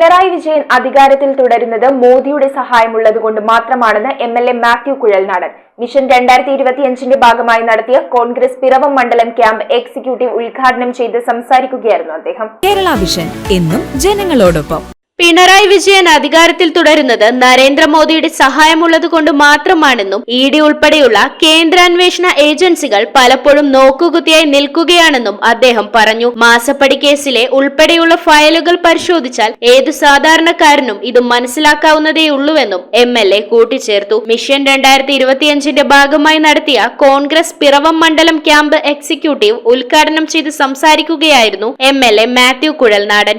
പിണറായി വിജയൻ അധികാരത്തിൽ തുടരുന്നത് മോദിയുടെ സഹായമുള്ളതുകൊണ്ട് മാത്രമാണെന്ന് M L A Mathew Kuzhalnadan. Mission രണ്ടായിരത്തി ഇരുപത്തിയഞ്ചിന്റെ ഭാഗമായി നടത്തിയ കോൺഗ്രസ് പിറവം മണ്ഡലം ക്യാമ്പ് എക്സിക്യൂട്ടീവ് ഉദ്ഘാടനം ചെയ്ത് സംസാരിക്കുകയായിരുന്നു അദ്ദേഹം. കേരള വിഷൻ എന്നും ജനങ്ങളോടൊപ്പം. പിണറായി വിജയൻ അധികാരത്തിൽ തുടരുന്നത് നരേന്ദ്രമോദിയുടെ സഹായമുള്ളത് കൊണ്ട് മാത്രമാണെന്നും ഇ ഡി ഉൾപ്പെടെയുള്ള കേന്ദ്രാന്വേഷണ ഏജൻസികൾ പലപ്പോഴും നോക്കുകുത്തിയായി നിൽക്കുകയാണെന്നും അദ്ദേഹം പറഞ്ഞു. മാസപ്പടി കേസിലെ ഉൾപ്പെടെയുള്ള ഫയലുകൾ പരിശോധിച്ചാൽ ഏതു സാധാരണക്കാരനും ഇത് മനസ്സിലാക്കാവുന്നതേയുള്ളൂവെന്നും എം എൽ എ കൂട്ടിച്ചേർത്തു. മിഷൻ രണ്ടായിരത്തി ഇരുപത്തിയഞ്ചിന്റെ ഭാഗമായി നടത്തിയ കോൺഗ്രസ് പിറവം മണ്ഡലം ക്യാമ്പ് എക്സിക്യൂട്ടീവ് ഉദ്ഘാടനം ചെയ്ത് സംസാരിക്കുകയായിരുന്നു M L A Mathew Kuzhalnadan.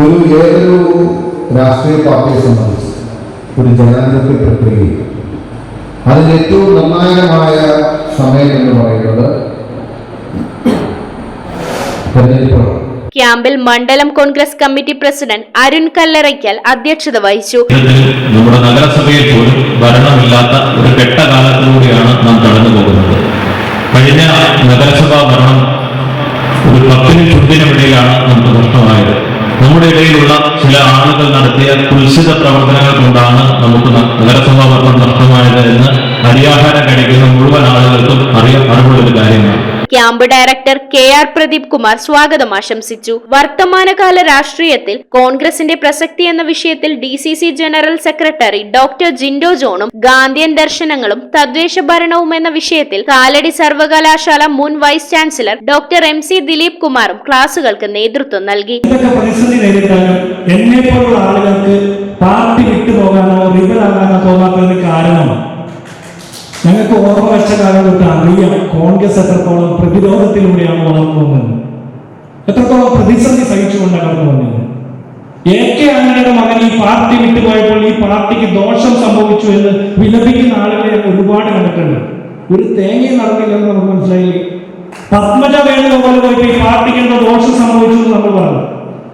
ഒരു ഏതൊരു രാഷ്ട്രീയ പാർട്ടിയെ സംബന്ധിച്ച് ഒരു ജനാധിപത്യ പ്രക്രിയ അതിൽ ഏറ്റവും നിർണായകമായ സമയം എന്ന് പറയുന്നത് തെരഞ്ഞെടുപ്പാണ് ക്യാമ്പിൽ മണ്ഡലം കോൺഗ്രസ് കമ്മിറ്റി പ്രസിഡന്റ് അരുൺ കല്ലറയ്ക്കൽ അധ്യക്ഷത വഹിച്ചു. നമ്മുടെ നഗരസഭയിൽ പോലും ഭരണമില്ലാത്ത ഒരു കെട്ട കാലത്തിലൂടെയാണ് നാം കടന്നു പോകുന്നത്. കഴിഞ്ഞ നഗരസഭാ ഭരണം ഒരു പത്തിനും ചുണ്ടിനുമിടയിലാണ് നമുക്ക് നഷ്ടമായത്. നമ്മുടെ ഇടയിലുള്ള ചില ആളുകൾ നടത്തിയ കുൽസിത പ്രവർത്തനങ്ങൾ കൊണ്ടാണ് നമുക്ക് നഗരസഭാ ഭരണം നഷ്ടമായത് camp director K R Pradeep Kumar സ്വാഗതം ആശംസിച്ചു. വർത്തമാനകാല രാഷ്ട്രീയത്തിൽ കോൺഗ്രസിന്റെ പ്രസക്തി എന്ന വിഷയത്തിൽ D C C general secretary doctor Jindo ജോണും Gandhian ദർശനങ്ങളും തദ്ദേശ ഭരണവും എന്ന വിഷയത്തിൽ കാലടി സർവകലാശാല മുൻ vice chancellor doctor M C Dileep കുമാറും ക്ലാസുകൾക്ക് നേതൃത്വം നൽകി. പ്രതിസന്ധി ആളുകൾക്ക് പാർട്ടി വിട്ടുപോകാനോ റിബലാകാനോ തോന്നാത്തതിന് കാരണമാണ്. ഞങ്ങൾക്ക് ഓർമ്മ വെച്ച കാലം തൊട്ട് അറിയാം കോൺഗ്രസ് എത്രത്തോളം പ്രതിരോധത്തിലൂടെയാണ് വളർന്നു വന്നത്. എത്രത്തോളം പ്രതിസന്ധി സഹിച്ചുകൊണ്ടാണ് കടന്നു വന്നത്. എ കെ ആന്റണിയുടെ മകൻ ഈ പാർട്ടി വിട്ടുപോയപ്പോൾ ഈ പാർട്ടിക്ക് ദോഷം സംഭവിച്ചു എന്ന് വിലപിക്കുന്ന ആളുകളെ ഞാൻ ഒരുപാട് കണ്ടിട്ടുണ്ട്. ഒരു തേങ്ങയും നടന്നില്ലെന്ന് നമുക്ക് മനസ്സിലായി പത്മജ വേണുഗോപാൽ പോയിട്ട് ഈ പാർട്ടിക്ക് എന്തോ ദോഷം സംഭവിച്ചു എന്ന് നമ്മൾ പറഞ്ഞു.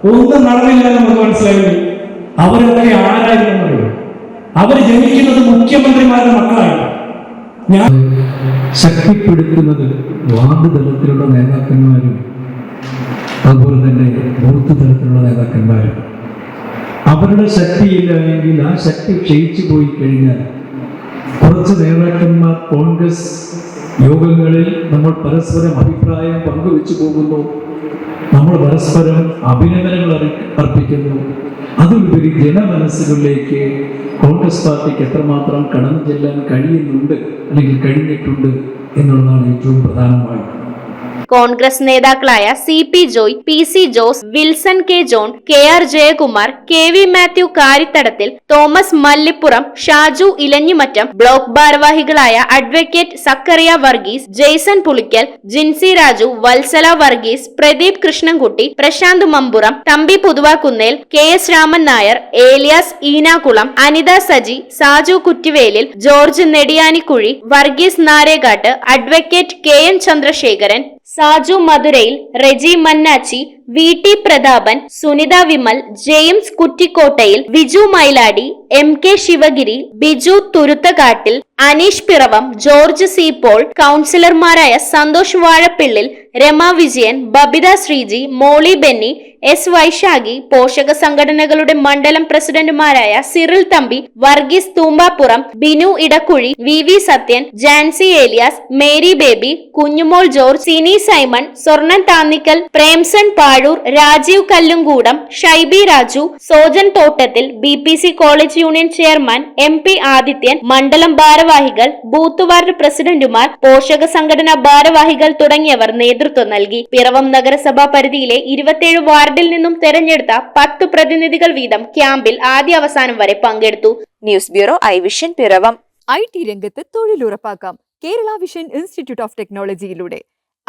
ഒന്നും നടന്നില്ല എന്ന് നമുക്ക് മനസ്സിലായി അവരൊക്കെ ആരായിരുന്നു അവർ ജനിക്കുന്നത് മുഖ്യമന്ത്രിമാരുടെ മക്കളായിട്ട് ഞാൻ ശക്തിപ്പെടുത്തുന്നത് വാർഡ് തലത്തിലുള്ള നേതാക്കന്മാരും അതുപോലെ തന്നെ ബൂത്ത് തലത്തിലുള്ള നേതാക്കന്മാരും. അവരുടെ ശക്തിയില്ലായെങ്കിൽ ആ ശക്തി ക്ഷയിച്ചു പോയി കഴിഞ്ഞാൽ കുറച്ച് നേതാക്കന്മാർ കോൺഗ്രസ് യോഗങ്ങളിൽ നമ്മൾ പരസ്പരം അഭിപ്രായം പങ്കുവെച്ചു പോകുന്നു നമ്മൾ പരസ്പരം അഭിനന്ദനങ്ങൾ അർപ്പിക്കുന്നു. അതിലുപരി ജനമനസ്സുകളിലേക്ക് കോൺഗ്രസ് പാർട്ടിക്ക് എത്രമാത്രം കടന്നു ചെല്ലാൻ കഴിയുന്നുണ്ട് അല്ലെങ്കിൽ കഴിഞ്ഞിട്ടുണ്ട് എന്നുള്ളതാണ് ഏറ്റവും പ്രധാനമായിട്ട് കോൺഗ്രസ് നേതാക്കളായ C P Joy P C Jose Wilson K John K R Jayakumar K V Mathew Karithadathil Thomas Mallippuram Shaju Elanjimattam block ഭാരവാഹികളായ advocate Zachariah Varghese Jaison Pulickal Jincy Raju Vatsala Varghese Pradeep Krishnankutty Prashanth Mampuram Thampi Puthuvakkunnel K S Raman Nair Elias Eenakulam Anitha Saji Saju Kuttivelil George Nediyanikuzhi Varghese Narekattu advocate K N Chandrasekharan Saju Madhurayil Reji Mannachi V T Prathapan Sunitha Vimal James Kuttikottayil Viju Mailady M K Sivagiri Biju Thuruthakattil Aneesh Piravom George C Paul കൗൺസിലർമാരായ Santhosh Vazhappillil Rema Vijayan Babitha Sreeji Molly Benny S Vaishakhi പോഷക സംഘടനകളുടെ മണ്ഡലം പ്രസിഡന്റുമാരായ Cyril Thampi Varghese Thoombappuram Binu Edakuzhi V V Sathyan Jancy Elias Mary Baby Kunjumol George Sini Simon Swarnan Thannickal Premson Pazhoor Rajeev Kallumkoodam Shybi Raju Sojan Thottathil B P C college union chairman M P Adithyan മണ്ഡലം ഭാരവാഹികൾ booth ward പ്രസിഡന്റുമാർ പോഷക സംഘടനാ ഭാരവാഹികൾ തുടങ്ങിയവർ നേതൃത്വം നൽകി. പിറവം നഗരസഭാ പരിധിയിലെ ഇരുപത്തിയേഴ് വാർഡിൽ നിന്നും തെരഞ്ഞെടുത്ത പത്ത് പ്രതിനിധികൾ വീതം ക്യാമ്പിൽ ആദ്യ അവസാനം വരെ പങ്കെടുത്തു. News bureau I vision Piravom. I T രംഗത്ത് തൊഴിലുറപ്പാക്കാം. Kerala vision institute of ടെക്നോളജിയിലൂടെ